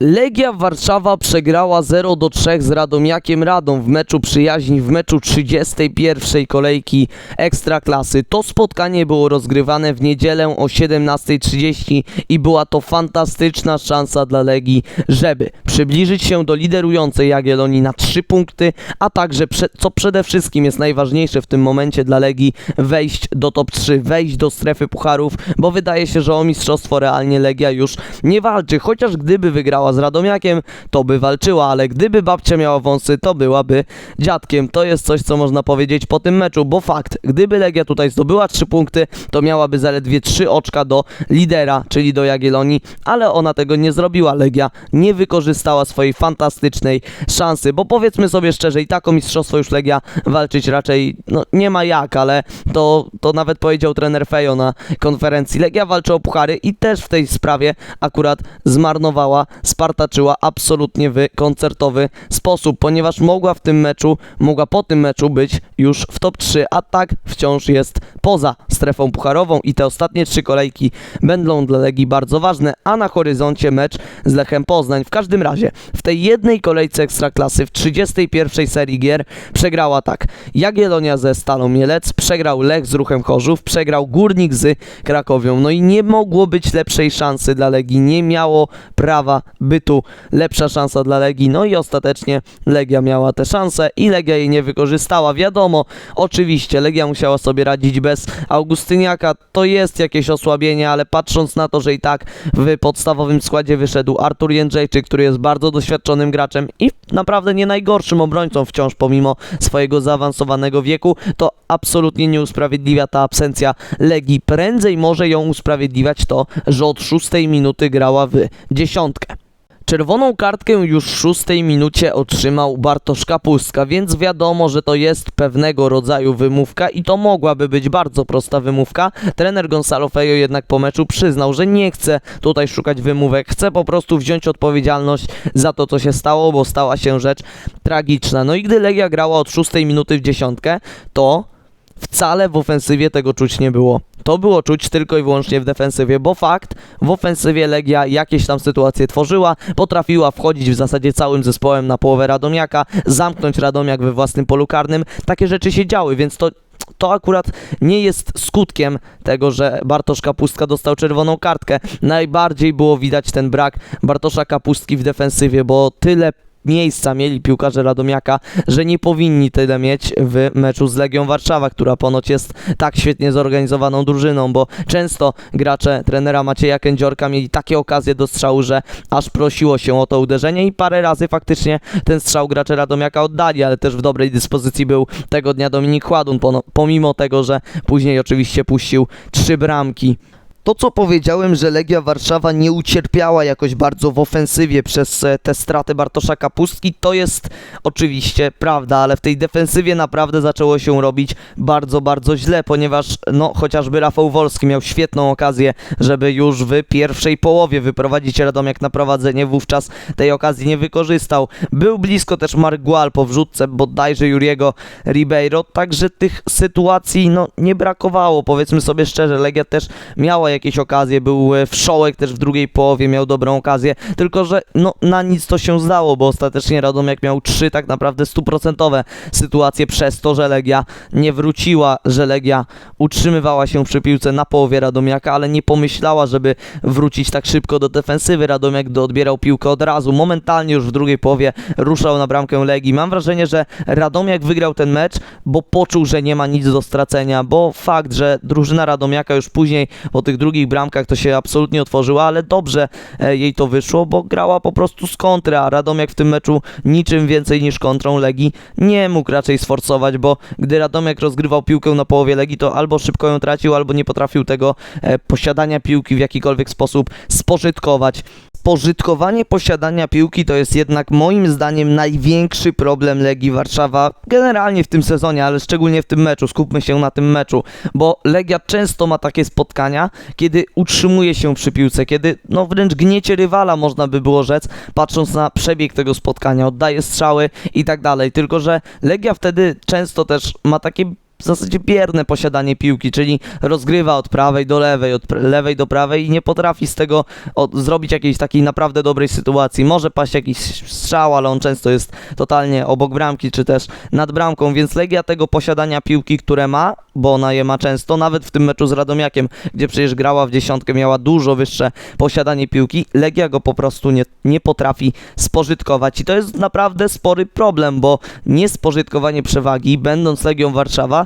Legia Warszawa przegrała 0 do 3 z Radomiakiem Radom w meczu przyjaźni, w meczu 31 kolejki Ekstraklasy. To spotkanie było rozgrywane w niedzielę o 17.30 i była to fantastyczna szansa dla Legii, żeby przybliżyć się do liderującej Jagiellonii na 3 punkty, a także, co przede wszystkim jest najważniejsze w tym momencie dla Legii, wejść do top 3, wejść do strefy pucharów, bo wydaje się, że o mistrzostwo realnie Legia już nie walczy, chociaż gdyby wygrała z Radomiakiem, to by walczyła, ale gdyby babcia miała wąsy, to byłaby dziadkiem. To jest coś, co można powiedzieć po tym meczu, bo fakt, gdyby Legia tutaj zdobyła 3 punkty, to miałaby zaledwie 3 oczka do lidera, czyli do Jagiellonii, ale ona tego nie zrobiła. Legia nie wykorzystała swojej fantastycznej szansy, bo powiedzmy sobie szczerze, i tak o mistrzostwo już Legia walczyć raczej no, nie ma jak, ale to, to nawet powiedział trener Fejo na konferencji. Legia walczy o puchary i też w tej sprawie akurat zmarnowała, spartaczyła absolutnie w koncertowy sposób, ponieważ mogła w tym meczu, mogła po tym meczu być już w top 3, a tak wciąż jest poza strefą pucharową i te ostatnie trzy kolejki będą dla Legii bardzo ważne, a na horyzoncie mecz z Lechem Poznań. W każdym razie w tej jednej kolejce Ekstraklasy w 31 serii gier przegrała tak Jagiellonia ze Stalą Mielec, przegrał Lech z Ruchem Chorzów, przegrał Górnik z Krakowią. No i nie mogło być lepszej szansy dla Legii, nie miało prawa bytu lepsza szansa dla Legii, no i ostatecznie Legia miała tę szansę i Legia jej nie wykorzystała. Wiadomo, oczywiście Legia musiała sobie radzić bez Augustyniaka, to jest jakieś osłabienie, ale patrząc na to, że i tak w podstawowym składzie wyszedł Artur Jędrzejczyk, który jest bardzo doświadczonym graczem i naprawdę nie najgorszym obrońcą wciąż pomimo swojego zaawansowanego wieku, to absolutnie nie usprawiedliwia ta absencja Legii. Prędzej może ją usprawiedliwiać to, że od szóstej minuty grała w dziesiątkę. Czerwoną kartkę już w szóstej minucie otrzymał Bartosz Kapustka, więc wiadomo, że to jest pewnego rodzaju wymówka i to mogłaby być bardzo prosta wymówka. Trener Gonzalo Fejo jednak po meczu przyznał, że nie chce tutaj szukać wymówek, chce po prostu wziąć odpowiedzialność za to, co się stało, bo stała się rzecz tragiczna. No i gdy Legia grała od szóstej minuty w dziesiątkę, to wcale w ofensywie tego czuć nie było. To było czuć tylko i wyłącznie w defensywie, bo fakt, w ofensywie Legia jakieś tam sytuacje tworzyła, potrafiła wchodzić w zasadzie całym zespołem na połowę Radomiaka, zamknąć Radomiak we własnym polu karnym. Takie rzeczy się działy, więc to to akurat nie jest skutkiem tego, że Bartosz Kapustka dostał czerwoną kartkę. Najbardziej było widać ten brak Bartosza Kapustki w defensywie, bo tyle miejsca mieli piłkarze Radomiaka, że nie powinni tyle mieć w meczu z Legią Warszawa, która ponoć jest tak świetnie zorganizowaną drużyną, bo często gracze trenera Macieja Kędziorka mieli takie okazje do strzału, że aż prosiło się o to uderzenie i parę razy faktycznie ten strzał gracze Radomiaka oddali, ale też w dobrej dyspozycji był tego dnia Dominik Chładun, pomimo tego, że później oczywiście puścił trzy bramki. To, co powiedziałem, że Legia Warszawa nie ucierpiała jakoś bardzo w ofensywie przez e, te straty Bartosza Kapustki, to jest oczywiście prawda, ale w tej defensywie naprawdę zaczęło się robić bardzo, bardzo źle, ponieważ no, chociażby Rafał Wolski miał świetną okazję, żeby już w pierwszej połowie wyprowadzić Radomiak na prowadzenie, wówczas tej okazji nie wykorzystał. Był blisko też Mark Gual po wrzutce bodajże Juriego Ribeiro, także tych sytuacji no, nie brakowało, powiedzmy sobie szczerze, Legia też miała jakieś okazje, był e, wszołek też w drugiej połowie, miał dobrą okazję, tylko że no, na nic to się zdało, bo ostatecznie Radomiak miał trzy tak naprawdę stuprocentowe sytuacje przez to, że Legia nie wróciła, że Legia utrzymywała się przy piłce na połowie Radomiaka, ale nie pomyślała, żeby wrócić tak szybko do defensywy. Radomiak do odbierał piłkę od razu, momentalnie już w drugiej połowie ruszał na bramkę Legii. Mam wrażenie, że Radomiak wygrał ten mecz, bo poczuł, że nie ma nic do stracenia, bo fakt, że drużyna Radomiaka już później po tych drugich bramkach to się absolutnie otworzyła, ale dobrze e, jej to wyszło, bo grała po prostu z kontry, a Radomiak w tym meczu niczym więcej niż kontrą Legii nie mógł raczej sforcować, bo gdy Radomiak rozgrywał piłkę na połowie Legii, to albo szybko ją tracił, albo nie potrafił tego e, posiadania piłki w jakikolwiek sposób spożytkować. Spożytkowanie posiadania piłki to jest jednak moim zdaniem największy problem Legii Warszawa generalnie w tym sezonie, ale szczególnie w tym meczu. Skupmy się na tym meczu, bo Legia często ma takie spotkania, kiedy utrzymuje się przy piłce, kiedy no wręcz gniecie rywala, można by było rzec, patrząc na przebieg tego spotkania, oddaje strzały i tak dalej. Tylko, że Legia wtedy często też ma takie w zasadzie bierne posiadanie piłki, czyli rozgrywa od prawej do lewej, od lewej do prawej i nie potrafi z tego od, zrobić jakiejś takiej naprawdę dobrej sytuacji. Może paść jakiś strzał, ale on często jest totalnie obok bramki, czy też nad bramką, więc Legia tego posiadania piłki, które ma, bo ona je ma często, nawet w tym meczu z Radomiakiem, gdzie przecież grała w dziesiątkę, miała dużo wyższe posiadanie piłki, Legia go po prostu nie, nie potrafi spożytkować i to jest naprawdę spory problem, bo niespożytkowanie przewagi, będąc Legią Warszawa,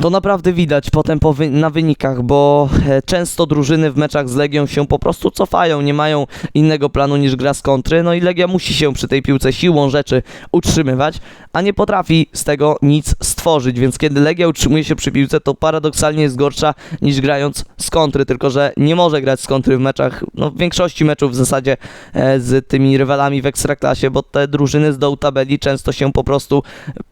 to naprawdę widać potem po wy- na wynikach, bo e, często drużyny w meczach z Legią się po prostu cofają, nie mają innego planu niż gra z kontry, no i Legia musi się przy tej piłce siłą rzeczy utrzymywać, a nie potrafi z tego nic stworzyć, więc kiedy Legia utrzymuje się przy piłce, to paradoksalnie jest gorsza niż grając z kontry, tylko że nie może grać z kontry w meczach, no w większości meczów w zasadzie e, z tymi rywalami w Ekstraklasie, bo te drużyny z dołu tabeli często się po prostu,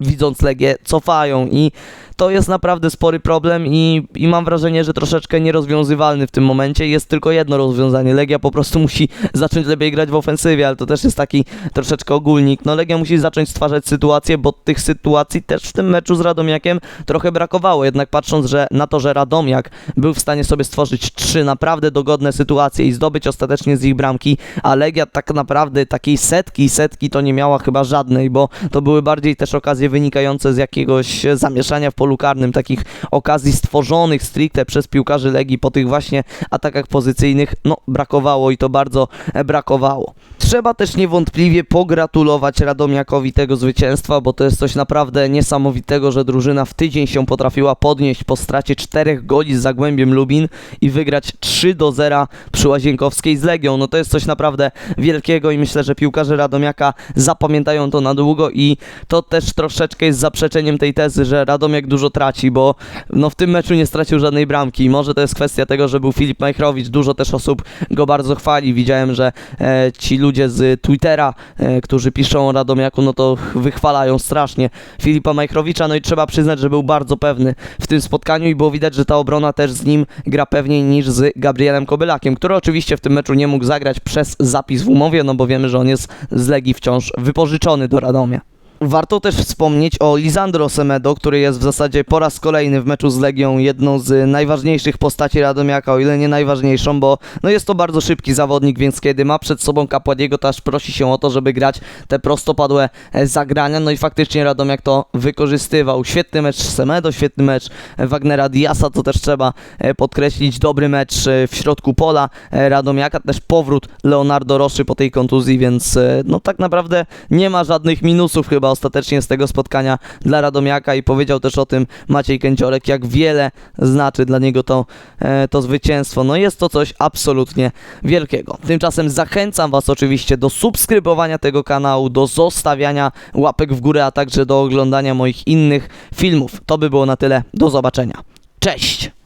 widząc Legię, cofają i to jest naprawdę spory problem i, i mam wrażenie, że troszeczkę nierozwiązywalny w tym momencie. Jest tylko jedno rozwiązanie. Legia po prostu musi zacząć lepiej grać w ofensywie, ale to też jest taki troszeczkę ogólnik. No Legia musi zacząć stwarzać sytuacje, bo tych sytuacji też w tym meczu z Radomiakiem trochę brakowało. Jednak patrząc że na to, że Radomiak był w stanie sobie stworzyć trzy naprawdę dogodne sytuacje i zdobyć ostatecznie z ich bramki, a Legia tak naprawdę takiej setki setki to nie miała chyba żadnej, bo to były bardziej też okazje wynikające z jakiegoś zamieszania w polu karnym, takich okazji stworzonych stricte przez piłkarzy Legii po tych właśnie atakach pozycyjnych, no brakowało i to bardzo e, brakowało. Trzeba też niewątpliwie pogratulować Radomiakowi tego zwycięstwa, bo to jest coś naprawdę niesamowitego, że drużyna w tydzień się potrafiła podnieść po stracie czterech goli z Zagłębiem Lubin i wygrać 3 do 0 przy Łazienkowskiej z Legią. No to jest coś naprawdę wielkiego i myślę, że piłkarze Radomiaka zapamiętają to na długo i to też troszeczkę jest zaprzeczeniem tej tezy, że Radomiak dużo traci, bo no w tym meczu nie stracił żadnej bramki. Może to jest kwestia tego, że był Filip Majchrowicz, dużo też osób go bardzo chwali. Widziałem, że e, ci ludzie z Twittera, e, którzy piszą o Radomiaku, no to wychwalają strasznie Filipa Majchrowicza, no i trzeba przyznać, że był bardzo pewny w tym spotkaniu i było widać, że ta obrona też z nim gra pewniej niż z Gabrielem Kobylakiem, który oczywiście w tym meczu nie mógł zagrać przez zapis w umowie, no bo wiemy, że on jest z Legii wciąż wypożyczony do Radomia. Warto też wspomnieć o Lisandro Semedo, który jest w zasadzie po raz kolejny w meczu z Legią jedną z najważniejszych postaci Radomiaka, o ile nie najważniejszą, bo no jest to bardzo szybki zawodnik, więc kiedy ma przed sobą Kapładiego, to aż prosi się o to, żeby grać te prostopadłe e, zagrania, no i faktycznie Radomiak to wykorzystywał. Świetny mecz Semedo, świetny mecz Wagnera Diasa, to też trzeba e, podkreślić, dobry mecz e, w środku pola e, Radomiaka, też powrót Leonardo Roszy po tej kontuzji, więc e, no tak naprawdę nie ma żadnych minusów chyba ostatecznie z tego spotkania dla Radomiaka i powiedział też o tym Maciej Kęciorek, jak wiele znaczy dla niego to, e, to zwycięstwo. No jest to coś absolutnie wielkiego. Tymczasem zachęcam Was oczywiście do subskrybowania tego kanału, do zostawiania łapek w górę, a także do oglądania moich innych filmów. To by było na tyle. Do zobaczenia. Cześć!